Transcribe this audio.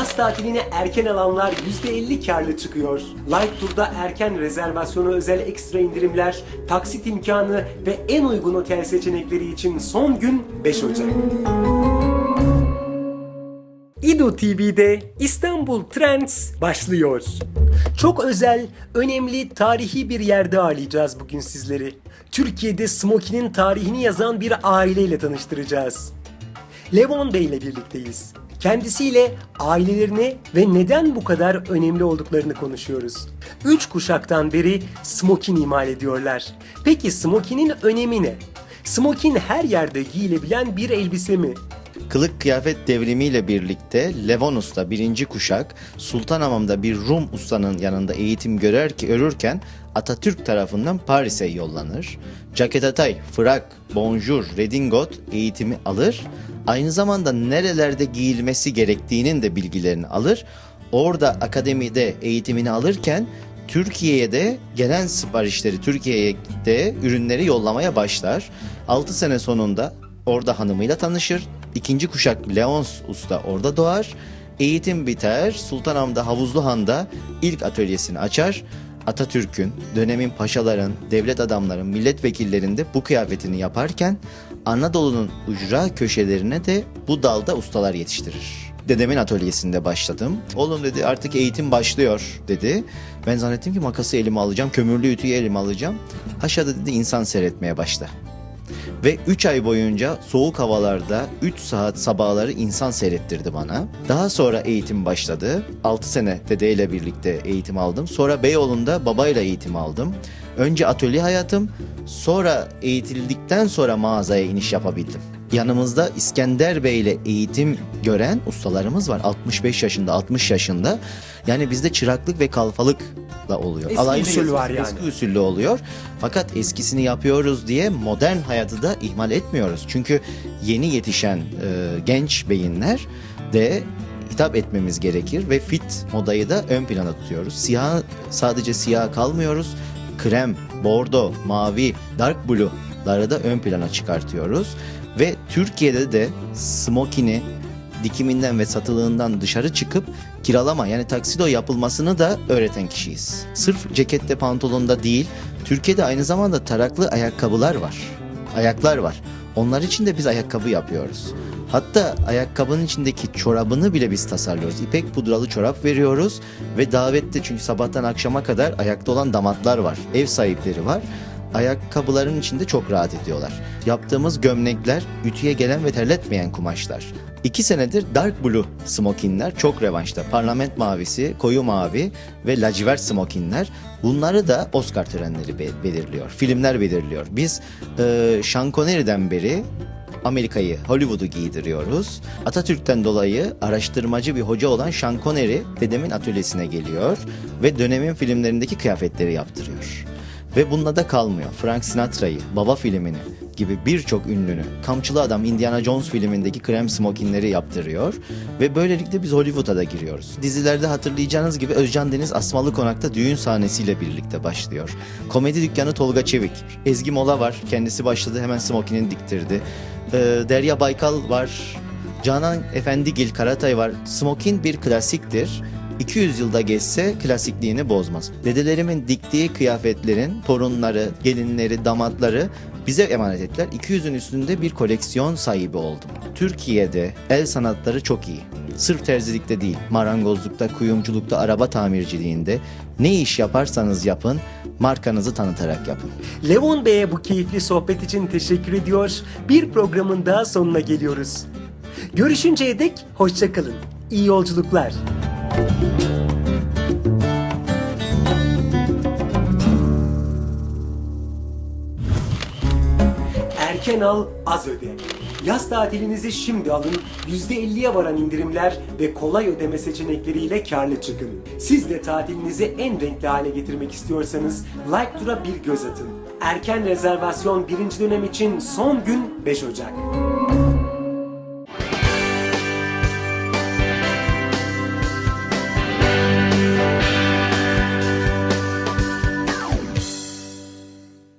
tatilini erken alanlar %50 karlı çıkıyor. Like Tur'da erken rezervasyona özel ekstra indirimler, taksit imkanı ve en uygun otel seçenekleri için son gün 5 Ocak. İdo TV'de İstanbul Trends başlıyor. Çok özel, önemli, tarihi bir yerde ağırlayacağız bugün sizleri. Türkiye'de Smoky'nin tarihini yazan bir aileyle tanıştıracağız. Levon Bey ile birlikteyiz. Kendisiyle ailelerini ve neden bu kadar önemli olduklarını konuşuyoruz. Üç kuşaktan beri smokin imal ediyorlar. Peki smokinin önemi ne? Smokin her yerde giyilebilen bir elbise mi? Kılık kıyafet devrimiyle birlikte Levon Usta birinci kuşak Sultanhamam'da bir Rum ustanın yanında eğitim görer ki örürken Atatürk tarafından Paris'e yollanır. Ceket atay, frak, bonjour, redingot eğitimi alır. Aynı zamanda nerelerde giyilmesi gerektiğinin de bilgilerini alır. Orada akademide eğitimini alırken Türkiye'ye de gelen siparişleri Türkiye'ye de ürünleri yollamaya başlar. 6 sene sonunda orada hanımıyla tanışır. İkinci kuşak Leons Usta orada doğar. Eğitim biter. Sultanahmet'te Havuzluhan'da ilk atölyesini açar. Atatürk'ün, dönemin paşaların, devlet adamların, milletvekillerin de bu kıyafetini yaparken Anadolu'nun ucra köşelerine de bu dalda ustalar yetiştirir. Dedemin atölyesinde başladım. Oğlum dedi artık eğitim başlıyor dedi. Ben zannettim ki makası elime alacağım, kömürlü ütüyü elime alacağım. Aşağıda dedi insan seyretmeye başla. Ve 3 ay boyunca soğuk havalarda 3 saat sabahları insan seyrettirdi bana. Daha sonra eğitim başladı. 6 sene dedeyle birlikte eğitim aldım. Sonra Beyoğlu'nda babayla eğitim aldım. Önce atölye hayatım, sonra eğitildikten sonra mağazaya iniş yapabildim. Yanımızda İskender Bey ile eğitim gören ustalarımız var. 65 yaşında, 60 yaşında. Yani bizde çıraklık ve kalfalıkla oluyor. Eski Alaylıyız. usul var yani. Eski usullü oluyor. Fakat eskisini yapıyoruz diye modern hayatı da ihmal etmiyoruz. Çünkü yeni yetişen e, genç beyinler de hitap etmemiz gerekir ve fit modayı da ön plana tutuyoruz. Siyah sadece siyah kalmıyoruz. Krem, bordo, mavi, dark blue'ları da ön plana çıkartıyoruz. Ve Türkiye'de de smokini dikiminden ve satılığından dışarı çıkıp kiralama yani taksido yapılmasını da öğreten kişiyiz. Sırf cekette pantolonda değil, Türkiye'de aynı zamanda taraklı ayakkabılar var. Ayaklar var. Onlar için de biz ayakkabı yapıyoruz. Hatta ayakkabının içindeki çorabını bile biz tasarlıyoruz. İpek pudralı çorap veriyoruz ve davette çünkü sabahtan akşama kadar ayakta olan damatlar var. Ev sahipleri var ayakkabıların içinde çok rahat ediyorlar. Yaptığımız gömlekler ütüye gelen ve terletmeyen kumaşlar. İki senedir dark blue smokinler çok revanşta. Parlament mavisi, koyu mavi ve lacivert smokinler. Bunları da Oscar törenleri be- belirliyor. Filmler belirliyor. Biz e, Sean Connery'den beri Amerika'yı, Hollywood'u giydiriyoruz. Atatürk'ten dolayı araştırmacı bir hoca olan Sean Connery dedemin atölyesine geliyor ve dönemin filmlerindeki kıyafetleri yaptırıyor. Ve bununla da kalmıyor. Frank Sinatra'yı, Baba filmini gibi birçok ünlünü, Kamçılı Adam Indiana Jones filmindeki krem smokinleri yaptırıyor. Ve böylelikle biz Hollywood'a da giriyoruz. Dizilerde hatırlayacağınız gibi Özcan Deniz Asmalı Konak'ta düğün sahnesiyle birlikte başlıyor. Komedi dükkanı Tolga Çevik. Ezgi Mola var. Kendisi başladı hemen smokinini diktirdi. Ee, Derya Baykal var. Canan Efendigil Karatay var. Smokin bir klasiktir. 200 yılda geçse klasikliğini bozmaz. Dedelerimin diktiği kıyafetlerin torunları, gelinleri, damatları bize emanet ettiler. 200'ün üstünde bir koleksiyon sahibi oldum. Türkiye'de el sanatları çok iyi. Sırf terzilikte değil, marangozlukta, kuyumculukta, araba tamirciliğinde ne iş yaparsanız yapın, markanızı tanıtarak yapın. Levon Bey'e bu keyifli sohbet için teşekkür ediyor. Bir programın daha sonuna geliyoruz. Görüşünceye dek hoşçakalın. İyi yolculuklar. Erken al, az öde. Yaz tatilinizi şimdi alın, %50'ye varan indirimler ve kolay ödeme seçenekleriyle karlı çıkın. Siz de tatilinizi en renkli hale getirmek istiyorsanız Like Tour'a bir göz atın. Erken rezervasyon birinci dönem için son gün 5 Ocak.